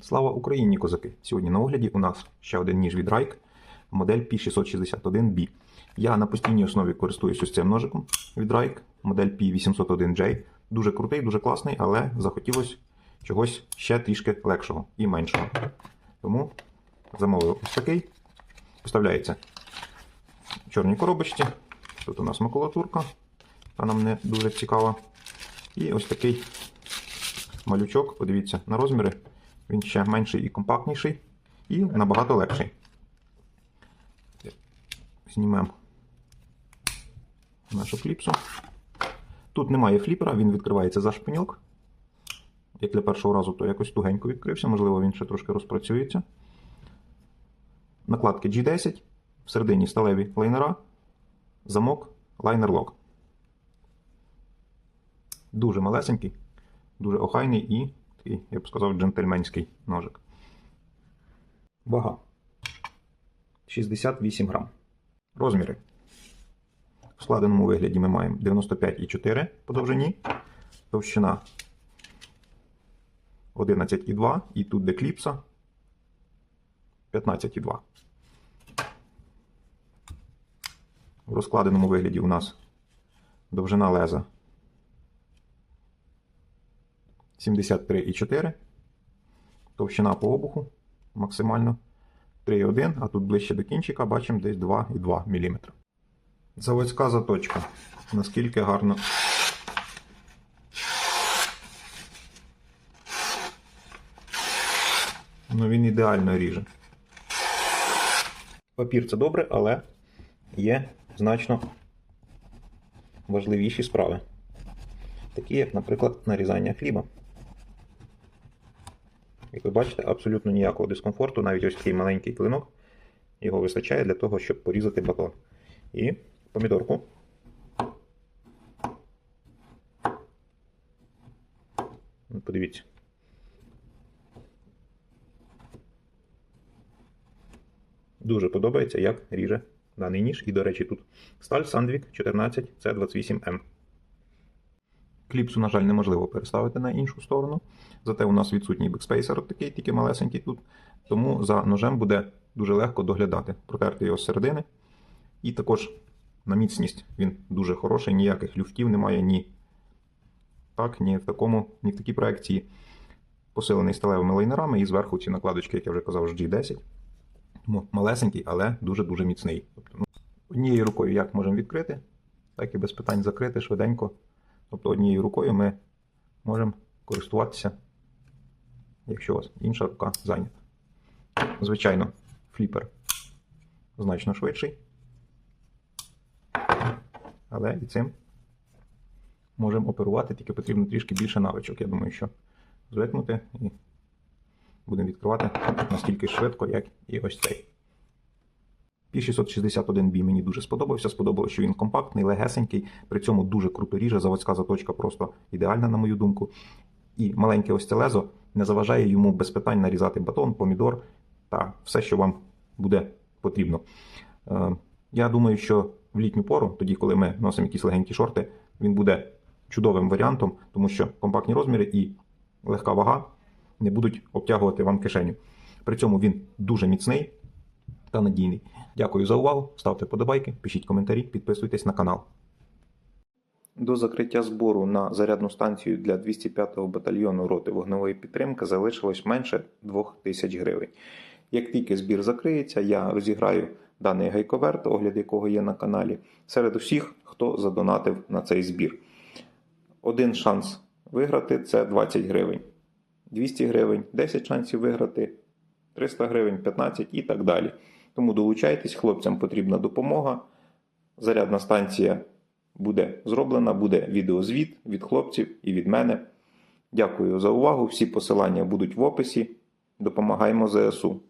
Слава Україні, козаки! Сьогодні на огляді у нас ще один ніж від Rike, модель P661B. Я на постійній основі користуюсь ось цим ножиком від Rike, модель P801J. Дуже крутий, дуже класний, але захотілося чогось ще трішки легшого і меншого. Тому замовив ось такий. Поставляється в чорній коробочці. Тут у нас макулатурка, та нам не дуже цікава. І ось такий малючок, подивіться на розміри. Він ще менший і компактніший, і набагато легший. Знімемо нашу кліпсу. Тут немає фліпера, він відкривається за шпиньок. Як для першого разу, то якось тугенько відкрився, можливо, він ще трошки розпрацюється. Накладки G10, всередині сталеві лайнера, замок, лайнер-лок. Дуже малесенький, дуже охайний і такий, я б сказав, джентльменський ножик. Вага 68 грам. Розміри. В складеному вигляді ми маємо 95,4 по довжині, товщина 11,2 і тут де кліпса 15,2. В розкладеному вигляді у нас довжина леза 73,4. Товщина по обуху максимально 3,1, а тут ближче до кінчика бачимо десь 2,2 мм. Заводська заточка. Наскільки гарно. Ну він ідеально ріже. Папір це добре, але є значно важливіші справи. Такі, як, наприклад, нарізання хліба. Як ви бачите, абсолютно ніякого дискомфорту, навіть ось такий маленький клинок, його вистачає для того, щоб порізати батон. І помідорку. Ну, Подивіться. Дуже подобається, як ріже даний ніж. І, до речі, тут сталь Sandvik 14 c 28 m Кліпсу, на жаль, неможливо переставити на іншу сторону. Зате у нас відсутній бекспейсер, такий, тільки малесенький тут. Тому за ножем буде дуже легко доглядати, протерти його з середини. І також на міцність він дуже хороший, ніяких люфтів немає ні так, ні в такому, ні в такій проекції. Посилений сталевими лайнерами, і зверху ці накладочки, як я вже казав, з G10. Тому малесенький, але дуже-дуже міцний. Тобто, ну, однією рукою як можемо відкрити, так і без питань закрити швиденько. Тобто однією рукою ми можемо користуватися, якщо у вас інша рука зайнята. Звичайно, фліпер значно швидший. Але і цим можемо оперувати, тільки потрібно трішки більше навичок. Я думаю, що звикнути і будемо відкривати настільки швидко, як і ось цей. P661B мені дуже сподобався. Сподобалося, що він компактний, легесенький, при цьому дуже круто ріже. Заводська заточка просто ідеальна, на мою думку. І маленьке ось це лезо не заважає йому без питань нарізати батон, помідор та все, що вам буде потрібно. Е, Я думаю, що в літню пору, тоді, коли ми носимо якісь легенькі шорти, він буде чудовим варіантом, тому що компактні розміри і легка вага не будуть обтягувати вам кишеню. При цьому він дуже міцний та надійний. Дякую за увагу. Ставте подобайки, пишіть коментарі, підписуйтесь на канал. До закриття збору на зарядну станцію для 205-го батальйону роти вогневої підтримки залишилось менше 2000 гривень. Як тільки збір закриється, я розіграю даний гайковерт, огляд якого є на каналі, серед усіх, хто задонатив на цей збір. Один шанс виграти це 20 гривень. 200 гривень, 10 шансів виграти, 300 гривень, 15 і так далі. Тому долучайтесь, хлопцям потрібна допомога. Зарядна станція буде зроблена, буде відеозвіт від хлопців і від мене. Дякую за увагу. Всі посилання будуть в описі. Допомагаємо ЗСУ.